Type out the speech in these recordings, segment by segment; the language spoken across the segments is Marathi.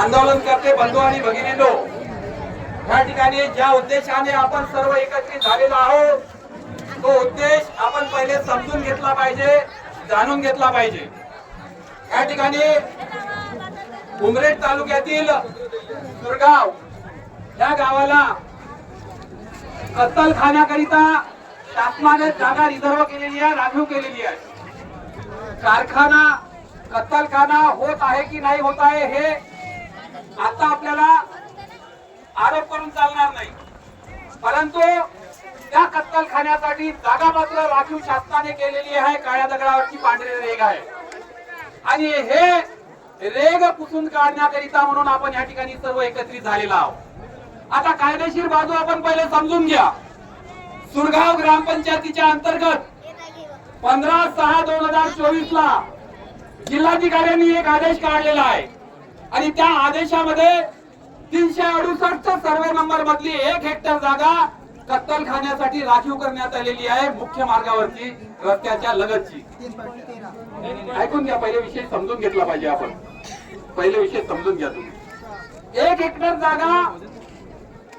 आंदोलन करते बंधू आणि भगिनींनो. या ठिकाणी ज्या उद्देशाने आपण सर्व एकत्रित झालेलो आहोत तो उद्देश आपण पहिले समजून घेतला पाहिजे जाणून घेतला पाहिजे. या ठिकाणी उमरेड तालुक्यातील सुरगाव या गावाला कत्तलखान्याकरिता शासनाने जागा रिझर्व केलेली आहे राखीव केलेली आहे. कारखाना कत्तलखाना होत आहे की नाही होत आहे हे आता आपल्याला आरोप करून चालणार नाही. परंतु त्या कत्तलखान्यासाठी जागा मात्र राखीव शासनाने केलेली आहे. काळ्या दगडावरची पांढरी रेग आहे. आणि हे रेग पुसून काढण्याकरिता म्हणून आपण या ठिकाणी सर्व एकत्रित झालेलो आहोत. आता कायदेशीर बाजू आपण पहिले समजून घ्या. सुरगाव ग्रामपंचायतीच्या अंतर्गत पंधरा सहा दोन हजार चोवीस ला जिल्हाधिकाऱ्यांनी एक आदेश काढलेला आहे. आणि त्या आदेशामध्ये तीनशे अडुसष्ट सर्वे नंबर मधली एक हेक्टर जागा कत्तलखान्यासाठी राखीव करण्यात आलेली आहे मुख्य मार्गावरची रस्त्याच्या लगतची. ऐकून घ्या पहिले विषय समजून घेतला पाहिजे आपण. पहिले विषय समजून घ्या तुम्ही. एक हेक्टर जागा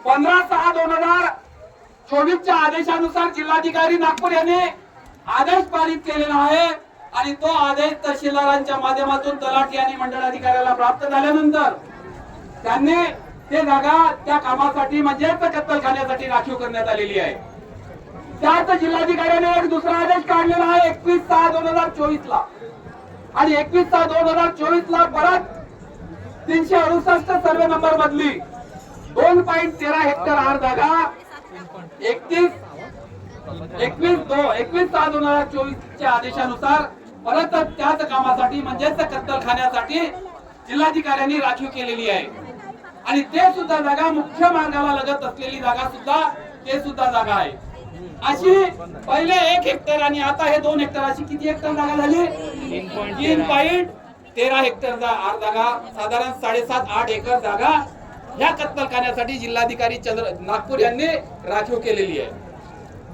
पंधरा सहा दोन हजार चोवीसच्या आदेशानुसार जिल्हाधिकारी नागपूर यांनी आदेश पारित केलेला आहे. आणि तो आदेश तहसीलदारांच्या माध्यमातून तलाठी आणि मंडळ अधिकाऱ्याला प्राप्त झाल्यानंतर त्यांनी ते जागा त्या कामासाठी म्हणजेच कत्तलखान्यासाठी राखीव करण्यात आलेली आहे. त्याच जिल्हाधिकाऱ्याने एक दुसरा आदेश काढलेला आहे एकवीस सहा दोन हजार चोवीस ला. आणि एकवीस सहा दोन हजार चोवीस ला परत तीनशे अडुसष्ट सर्वे नंबर मधली दोन पॉईंट तेरा हेक्टर आर जागा एकतीस एकवीस दो एकवीस सहा दोन हजार चोवीसच्या आदेशानुसार परत त्याच कामासाठी म्हणजेच कत्तलखान्यासाठी जिल्हाधिकाऱ्यांनी राखीव केलेली आहे. आणि ते सुद्धा जागा मुख्य मार्गाला लगत असलेली जागा सुद्धा ते सुद्धा जागा आहे. अशी पहिले एक हेक्टर आणि आता हे दोन हेक्टर अशी किती हेक्टर जागा झाली? तीन पॉईंट तेरा हेक्टर जागा साधारण साडेसात आठ एकर जागा या कत्तलखान्यासाठी जिल्हाधिकारी चंद्र नागपूर यांनी राखीव केलेली आहे.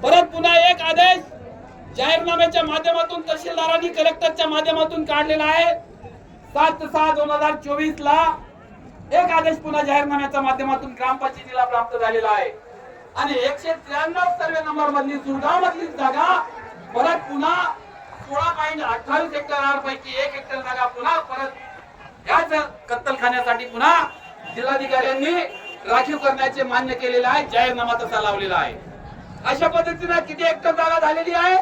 परत पुन्हा एक आदेश जाहीरनाम्याच्या माध्यमातून तहसीलदारांनी कलेक्टरच्या माध्यमातून काढलेला आहे. सात सहा दोन हजार चोवीस ला एक आदेश पुन्हा जाहीरनाम्याच्या माध्यमातून ग्रामपंचायतीला प्राप्त झालेला आहे. आणि एकशे त्र्याण्णव सर्वे नंबर मधली सुरगाव मधली जागा परत पुन्हा सोळा पॉईंट अठ्ठावीस हेक्टर पैकी एक हेक्टर जागा पुन्हा परत याच कत्तलखान्यासाठी पुन्हा जिल्हाधिकाऱ्यांनी राखीव करण्याचे मान्य केलेले आहे जाहीरनामा तसा लावलेला आहे. अशा पद्धतीनं किती हेक्टर जागा झालेली आहे?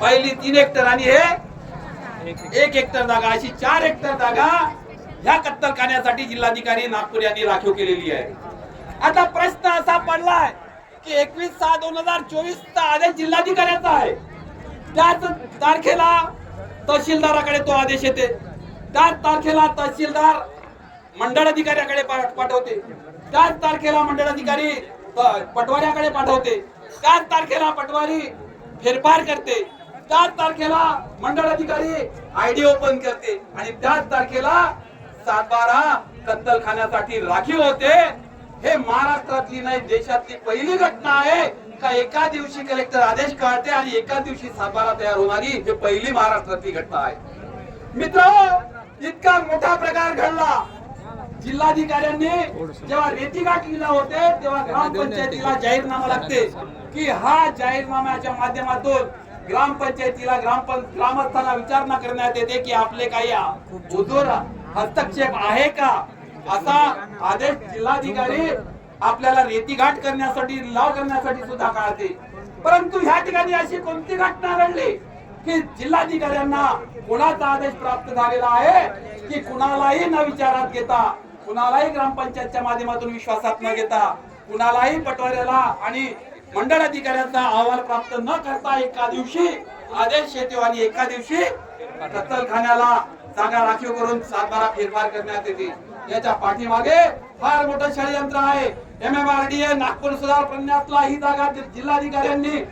पहिली तीन हेक्टर आणि हे एक हेक्टर जागा अशी चार हेक्टर जागा ह्या कत्तलखान्यासाठी जिल्हाधिकारी नागपूर यांनी राखीव केलेली आहे. आता प्रश्न असा पडलाय की एकवीस सहा दोन हजार चोवीस चा आदेश जिल्हाधिकाऱ्याचा आहे. त्याच तारखेला तहसीलदाराकडे तो आदेश येते. त्याच तारखेला तहसीलदार मंडळ अधिकाऱ्याकडे पाठवते. त्याच तारखेला मंडळ अधिकारी पटवाऱ्याकडे पाठवते. त्याच तारखेला पटवारी फेरफार करते. त्याच तारखेला मंडळ अधिकारी आयडी ओपन करते. आणि त्याच तारखेला सातबारा कत्तलखान्यासाठी राखीव होते. हे महाराष्ट्रातली नाही देशातली पहिली घटना आहे का एका दिवशी कलेक्टर आदेश काढते आणि एका दिवशी सातबारा तयार होणारी ही पहिली महाराष्ट्रातली घटना आहे. मित्र इतका मोठा प्रकार घडला. जिल्हाधिकाऱ्यांनी जेव्हा रेती लिहिला होते तेव्हा ग्रामपंचायतीला जाहीरनामा लागते की हा जाहीरनाम्याच्या माध्यमातून ग्रामपंचायतीला ग्रामपं ग्रामस्थांना विचारणा करण्यात येते की आपले काही हुजूर हस्तक्षेप आहे का? असा आदेश जिल्हाधिकारी आपल्याला रेती घाट करण्यासाठी लाव करण्यासाठी सुद्धा काढते. परंतु ह्या ठिकाणी अशी कोणती घटना घडली की जिल्हाधिकाऱ्यांना कुणाचा आदेश प्राप्त झालेला आहे की कुणालाही न विचारात घेता कुणालाही ग्रामपंचायतच्या माध्यमातून विश्वासात न घेता कुणालाही पटवाऱ्याला आणि मंडळ अधिकाऱ्यांचा अहवाल प्राप्त न करता एका दिवशी आदेश येतो आणि एका दिवशी कत्तलखान्याला जागा राखीव करून सातबारा फेरफार करण्यात येते. याच्या पाठीमागे फार मोठं षडयंत्र आहे. M M R D A Nagpur सुधार प्रन्यासला ही जागा जिल्हाधिकाऱ्यांनी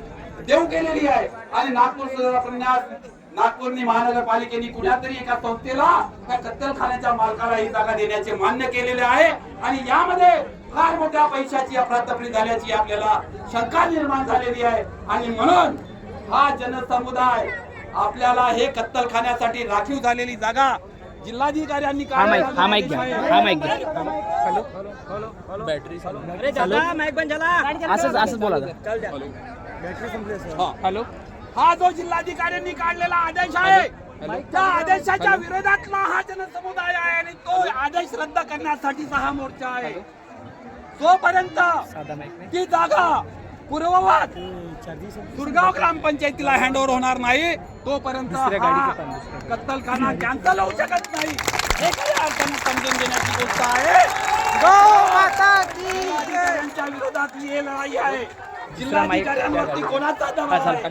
देऊ केलेली आहे. आणि नागपूर सुधार प्रन्यास नागपूरनी महानगरपालिकेने कुण्यातरी एका संस्थेला त्या कत्तलखान्याच्या मालकाला ही जागा देण्याचे मान्य केलेले आहे. आणि यामध्ये फार मोठ्या पैशाची अफरातफरी झाल्याची आपल्याला शंका निर्माण झालेली आहे. आणि म्हणून हा जनसमुदाय आपल्याला हे कत्तलखान्यासाठी राखीव झालेली जागा जिल्हाधिकाऱ्यांनी हा हा हा बोला हॅलो. हा जो जिल्हाधिकाऱ्यांनी काढलेला आदेश आहे त्या आदेशाच्या विरोधातला हा जनसमुदाय आहे आणि तो आदेश रद्द करण्यासाठीचा हा मोर्चा आहे. नाही. ती जागा पूर्ववत. सुरगाव ग्रामपंचायतीला हँडओव्हर होणार नाही. तोपर्यंत कत्तलखाना कॅन्सल होऊ शकत नाही. हे खऱ्या अर्थाने समजून घेण्याची गोष्ट आहे. जिल्हाधिकाऱ्यांच्या विरोधात ही लढाई आहे. जिल्हाधिकाऱ्यांवरती कोणाचा दबाव आहे?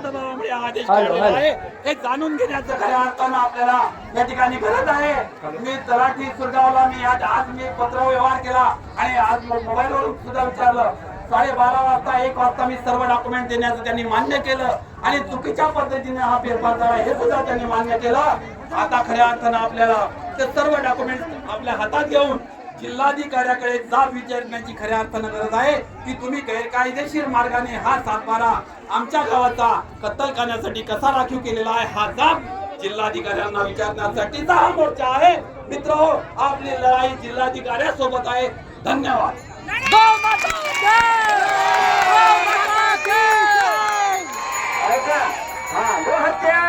दबावामुळे हा आदेश काढलेला आहे. हे जाणून घेण्याचं खऱ्या अर्थानं आपल्याला. या ठिकाणी गरज आहे. मी तलाठी सुरगावला मी आज आज मी पत्र व्यवहार केला आणि आज मोबाईलवरून सुद्धा विचारलं. साडेबारा वाजता एक वाजता मी सर्व डॉक्युमेंट देण्याचं त्यांनी मान्य केलं आणि चुकीच्या पद्धतीने हा फेरफार झाला हे सुद्धा त्यांनी मान्य केलं. आता खऱ्या अर्थानं आपल्याला ते सर्व डॉक्युमेंट आपल्या हातात घेऊन जिल्हाधिकाऱ्याकडे जाब विचारण्याची खऱ्या अर्थानं गरज आहे की तुम्ही गैरकायदेशीर मार्गाने हा सातबारा आमच्या गावाचा कत्तल करण्यासाठी कसा राखीव केलेला आहे हा जाब जिल्हाधिकाऱ्यांना विचारण्यासाठीचा हा मोर्चा आहे. मित्र हो, आपली लढाई जिल्हाधिकाऱ्यासोबत आहे. धन्यवाद. हा गोहत्या